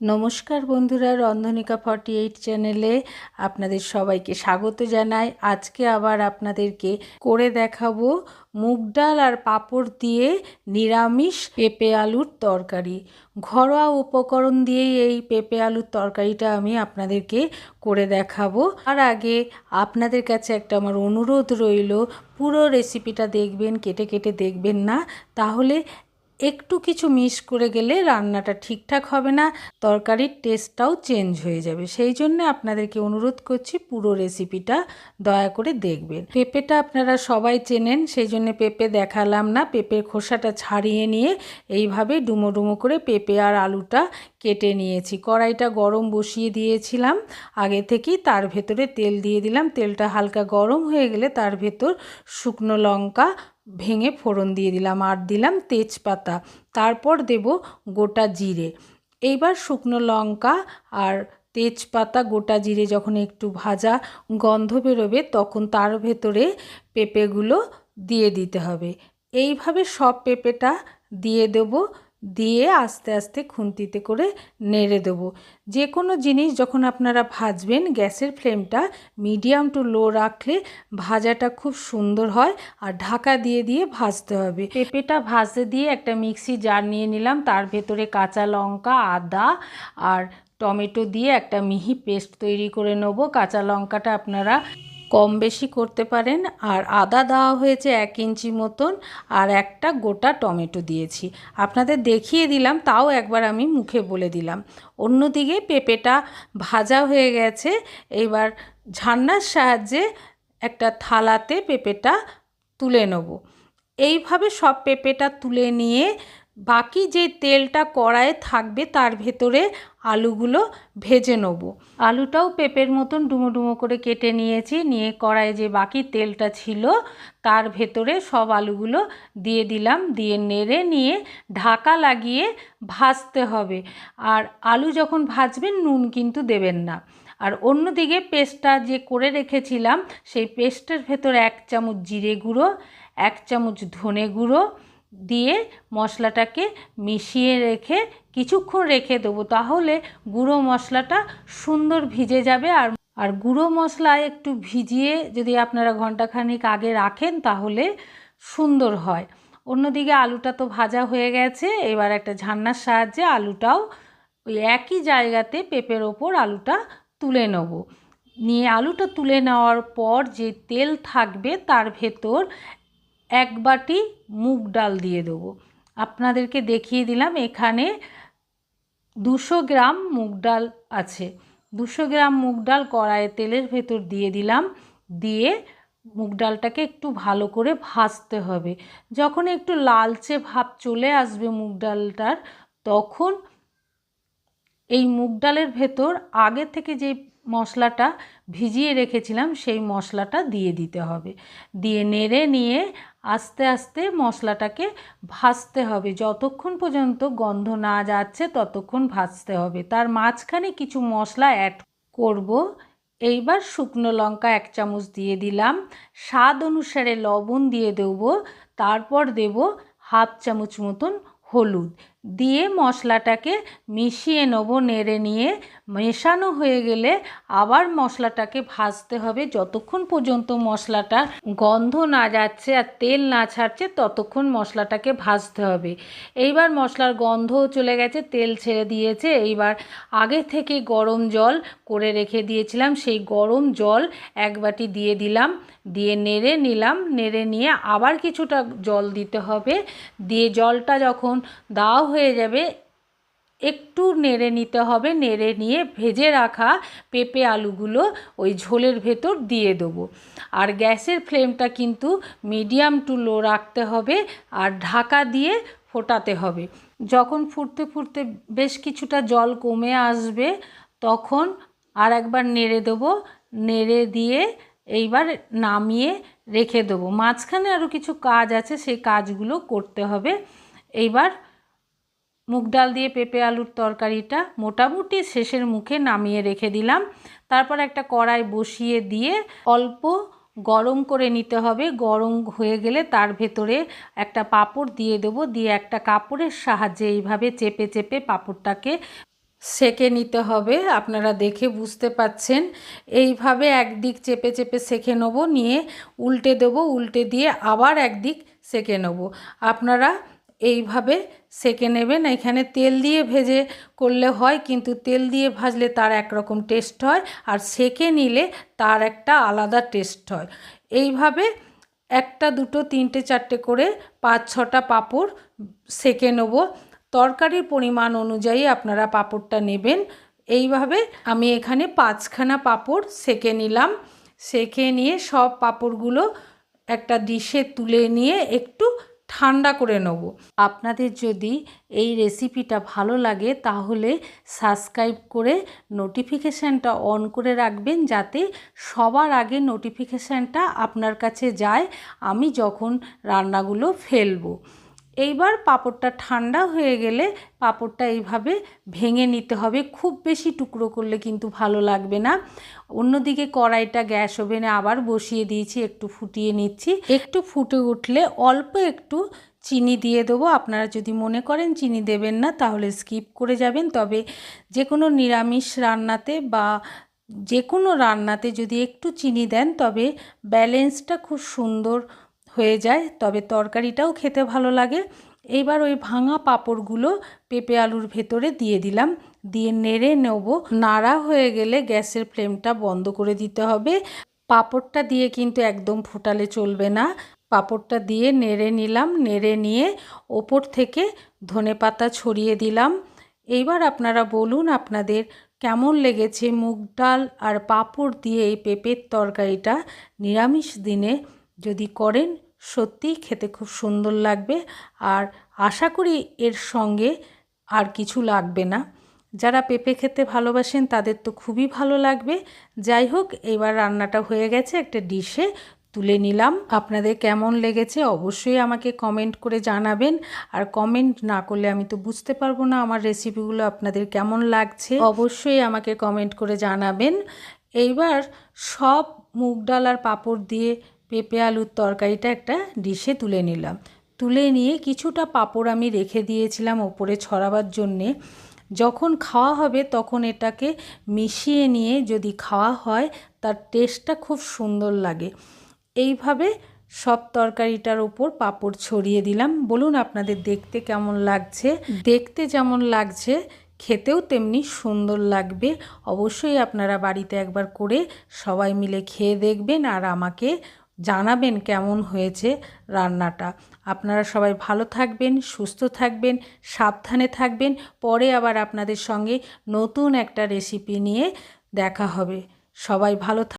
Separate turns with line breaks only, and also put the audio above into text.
নমস্কার বন্ধুরা, রন্ধনিকা forty eight চ্যানেলে আপনাদের সবাইকে স্বাগত জানাই। আজকে আবার আপনাদেরকে করে দেখাবো মুগ ডাল আর পাঁপড় দিয়ে নিরামিষ পেঁপে আলুর তরকারি। ঘরোয়া উপকরণ দিয়েই এই পেঁপে আলুর তরকারিটা আমি আপনাদেরকে করে দেখাবো। আর আগে আপনাদের কাছে একটা আমার অনুরোধ রইল, পুরো রেসিপিটা দেখবেন, কেটে কেটে দেখবেন না, তাহলে একটু কিছু মিস করে গেলে রান্নাটা ঠিকঠাক হবে না, তরকারির টেস্টটাও চেঞ্জ হয়ে যাবে। সেই জন্য আপনাদেরকে অনুরোধ করছি পুরো রেসিপিটা দয়া করে দেখবেন। পেঁপেটা আপনারা সবাই চেনেন, সেই জন্য পেঁপে দেখালাম না। পেঁপের খোসাটা ছাড়িয়ে নিয়ে এইভাবে ডুমো ডুমো করে পেঁপে আর আলুটা কেটে নিয়েছি। কড়াইটা গরম বসিয়ে দিয়েছিলাম। আগে থেকেই তার ভেতরে তেল দিয়ে দিলাম। তেলটা হালকা গরম হয়ে গেলে তার ভেতর শুকনো লঙ্কা ভেঙে ফোড়ন দিয়ে দিলাম আর দিলাম তেজপাতা। তারপর দেব গোটা জিরে। এইবার শুকনো লঙ্কা আর তেজপাতা গোটা জিরে যখন একটু ভাজা গন্ধ বেরোবে তখন তার ভেতরে পেঁপেগুলো দিয়ে দিতে হবে। এইভাবে সব পেঁপেটা দিয়ে দেবো। দিয়ে আস্তে আস্তে খুন্তিতে করে নেড়ে দেবো। যে কোনো জিনিস যখন আপনারা ভাজবেন, গ্যাসের ফ্লেমটা মিডিয়াম টু লো রাখলে ভাজাটা খুব সুন্দর হয় আর ঢাকা দিয়ে দিয়ে ভাজতে হবে। পেঁপেটা ভাজতে দিয়ে একটা মিক্সি জার নিয়ে নিলাম, তার ভেতরে কাঁচা লঙ্কা, আদা আর টমেটো দিয়ে একটা মিহি পেস্ট তৈরি করে নেব। কাঁচা লঙ্কাটা আপনারা কম বেশি করতে পারেন। আর আদা দেওয়া হয়েছে এক ইঞ্চি মতন। আর একটা গোটা টমেটো দিয়েছি। আপনাদের দেখিয়ে দিলাম, তাও একবার আমি মুখে বলে দিলাম। অন্যদিকে পেঁপেটা ভাজা হয়ে গেছে। এবার ঝান্নার সাহায্যে একটা থালাতে পেঁপেটা তুলে নেব। এইভাবে সব পেঁপেটা তুলে নিয়ে বাকি যে তেলটা কড়াইয়ে থাকবে তার ভেতরে আলুগুলো ভেজে নেব। আলুটাও পেঁপের মতন ডুমো ডুমো করে কেটে নিয়েছি, নিয়ে কড়াইয়ে যে বাকি তেলটা ছিল তার ভেতরে সব আলুগুলো দিয়ে দিলাম, দিয়ে নেড়ে নিয়ে ঢাকা লাগিয়ে ভাজতে হবে। আর আলু যখন ভাজবেন নুন কিন্তু দেবেন না। আর অন্যদিকে পেস্টটা যে করে রেখেছিলাম, সেই পেস্টের ভেতর এক চামচ জিরে গুঁড়ো, এক চামচ ধনে গুঁড়ো দিয়ে মশলাটাকে মিশিয়ে রেখে কিছুক্ষণ রেখে দেবো। তাহলে গুঁড়ো মশলাটা সুন্দর ভিজে যাবে আর আর গুঁড়ো মশলা একটু ভিজিয়ে যদি আপনারা ঘন্টাখানিক আগে রাখেন তাহলে সুন্দর হয়। অন্যদিকে আলুটা তো ভাজা হয়ে গেছে, এবার একটা ঝান্নার সাহায্যে আলুটাও ওই একই জায়গাতে পেঁপের ওপর আলুটা তুলে নেব। নিয়ে আলুটা তুলে নেওয়ার পর যে তেল থাকবে তার ভেতর এক বাটি মুগ ডাল দিয়ে দেবো। আপনাদেরকে দেখিয়ে দিলাম, এখানে দুশো গ্রাম মুগ ডাল আছে। দুশো গ্রাম মুগ ডাল কড়াইয়ে তেলের ভেতর দিয়ে দিলাম। দিয়ে মুগ ডালটাকে একটু ভালো করে ভাজতে হবে। যখন একটু লালচে ভাব চলে আসবে মুগ ডালটার, তখন এই মুগ ডালের ভেতর আগে থেকে যে মশলাটা ভিজিয়ে রেখেছিলাম, সেই মশলাটা দিয়ে দিতে হবে। দিয়ে নেড়ে নিয়ে আস্তে আস্তে মশলাটাকে ভাজতে হবে। যতক্ষণ পর্যন্ত গন্ধ না যাচ্ছে, ততক্ষণ ভাজতে হবে। তার মাঝখানে কিছু মশলা অ্যাড করব। এইবার শুকনো লঙ্কা এক চামচ দিয়ে দিলাম। স্বাদ অনুসারে লবণ দিয়ে দেব। তারপর দেব হাফ চামচ মতন হলুদ। দিয়ে মশলাটাকে মিশিয়ে নেব, নেড়ে নিয়ে। মেশানো হয়ে গেলে আবার মশলাটাকে ভাজতে হবে। যতক্ষণ পর্যন্ত মশলাটা গন্ধ না যাচ্ছে আর তেল না ছাড়ছে, ততক্ষণ মশলাটাকে ভাজতে হবে। এইবার মশলার গন্ধও চলে গেছে, তেল ছেড়ে দিয়েছে। এইবার আগে থেকে গরম জল করে রেখে দিয়েছিলাম। সেই গরম জল এক বাটি দিয়ে দিলাম, দিয়ে নেড়ে নিলাম। নেড়ে নিয়ে আবার কিছুটা জল দিতে হবে। দিয়ে জলটা যখন দাও হয়ে যাবে। একটু নেড়ে নিতে হবে। নেড়ে নিয়ে ভেজে রাখা পেঁপে আলুগুলো ওই ঝোলের ভেতর দিয়ে দেবো। আর গ্যাসের ফ্লেমটা কিন্তু মিডিয়াম টু লো রাখতে হবে আর ঢাকা দিয়ে ফোটাতে হবে। যখন ফুটতে ফুটতে বেশ কিছুটা জল কমে আসবে, তখন আর একবার নেড়ে দেবো। নেড়ে দিয়ে এইবার নামিয়ে রেখে দেবো। মাঝখানে আরও কিছু কাজ আছে, সেই কাজগুলো করতে হবে। এইবার মুগ ডাল দিয়ে পেঁপে আলুর তরকারিটা মোটামুটি শেষের মুখে নামিয়ে রেখে দিলাম। তারপর একটা কড়াই বসিয়ে দিয়ে অল্প গরম করে নিতে হবে। গরম হয়ে গেলে তার ভেতরে একটা পাপড় দিয়ে দেবো। দিয়ে একটা কাপড়ের সাহায্যে এইভাবে চেপে চেপে পাপড়টাকে সেকে নিতে হবে। আপনারা দেখে বুঝতে পাচ্ছেন। এইভাবে একদিক চেপে চেপে সেকে নেব। নিয়ে উল্টে দেবো। উল্টে দিয়ে আবার একদিক সেকে নেব। আপনারা এইভাবে সেকে নেবেন। এখানে তেল দিয়ে ভেজে করলে হয়, কিন্তু তেল দিয়ে ভাজলে তার একরকম টেস্ট হয় আর সেকে নিলে তার একটা আলাদা টেস্ট হয়। এইভাবে একটা দুটো, তিনটে, চারটে করে পাঁচ, ছটা পাঁপড় সেকে নেব। তরকারির পরিমাণ অনুযায়ী আপনারা পাঁপড়টা নেবেন। এইভাবে আমি এখানে পাঁচখানা পাঁপড় সেকে নিলাম। সেকে নিয়ে সব পাঁপড়গুলো একটা ডিশে তুলে নিয়ে একটু ঠান্ডা করে নেব। আপনাদের যদি এই রেসিপিটা ভালো লাগে, তাহলে সাবস্ক্রাইব করে নোটিফিকেশানটা অন করে রাখবেন, যাতে সবার আগে নোটিফিকেশানটা আপনার কাছে যায়। আমি যখন রান্নাগুলো ফেলব। এইবার পাঁপড়টা ঠান্ডা হয়ে গেলে পাঁপড়টা এইভাবে ভেঙে নিতে হবে। খুব বেশি টুকরো করলে কিন্তু ভালো লাগবে না। অন্যদিকে কড়াইটা গ্যাস ওভেনে আবার বসিয়ে দিয়েছি, একটু ফুটিয়ে নিচ্ছি। একটু ফুটে উঠলে অল্প একটু চিনি দিয়ে দেবো। আপনারা যদি মনে করেন চিনি দেবেন না, তাহলে স্কিপ করে যাবেন। তবে যে কোনো নিরামিষ রান্নাতে বা যে কোনো রান্নাতে যদি একটু চিনি দেন, তবে ব্যালেন্সটা খুব সুন্দর হয়ে যায়, তবে তরকারিটাও খেতে ভালো লাগে। এইবার ওই ভাঙা পাঁপড়গুলো পেঁপে আলুর ভেতরে দিয়ে দিলাম। দিয়ে নেড়ে নেব। নাড়া হয়ে গেলে গ্যাসের ফ্লেমটা বন্ধ করে দিতে হবে। পাঁপড়টা দিয়ে কিন্তু একদম ফোটালে চলবে না। পাঁপড়টা দিয়ে নেড়ে নিলাম। নেড়ে নিয়ে ওপর থেকে ধনে পাতা ছড়িয়ে দিলাম। এইবার আপনারা বলুন আপনাদের কেমন লেগেছে মুগ ডাল আর পাঁপড় দিয়ে এই পেঁপের তরকারিটা নিরামিষ দিনে যদি করেন সত্যিই খেতে খুব সুন্দর লাগবে। আর আশা করি এর সঙ্গে আর কিছু লাগবে না। যারা পেঁপে খেতে ভালোবাসেন, তাদের তো খুবই ভালো লাগবে। যাই হোক, এবার রান্নাটা হয়ে গেছে একটা ডিশে তুলে নিলাম। আপনাদের কেমন লেগেছে অবশ্যই আমাকে কমেন্ট করে জানাবেন। আর কমেন্ট না করলে আমি তো বুঝতে পারব না আমার রেসিপিগুলো আপনাদের কেমন লাগছে। অবশ্যই আমাকে কমেন্ট করে জানাবেন। এইবার সব মুগ ডাল আর পাঁপড় দিয়ে পেঁপে আলুর তরকারিটা একটা ডিশে তুলে নিলাম। তুলে নিয়ে কিছুটা পাঁপড় আমি রেখে দিয়েছিলাম ওপরে ছড়াবার জন্যে। যখন খাওয়া হবে তখন এটাকে মিশিয়ে নিয়ে যদি খাওয়া হয় তার টেস্টটা খুব সুন্দর লাগে। এইভাবে সব তরকারিটার ওপর পাঁপড় ছড়িয়ে দিলাম। বলুন আপনাদের দেখতে কেমন লাগছে? দেখতে যেমন লাগছে, খেতেও তেমনি সুন্দর লাগবে। অবশ্যই আপনারা বাড়িতে একবার করে সবাই মিলে খেয়ে দেখবেন আর আমাকে জানাবেন কেমন হয়েছে রান্নাটা। আপনারা সবাই ভালো থাকবেন, সুস্থ থাকবেন, সাবধানে থাকবেন। পরে আবার আপনাদের সঙ্গে নতুন একটা রেসিপি নিয়ে দেখা হবে। সবাই ভালো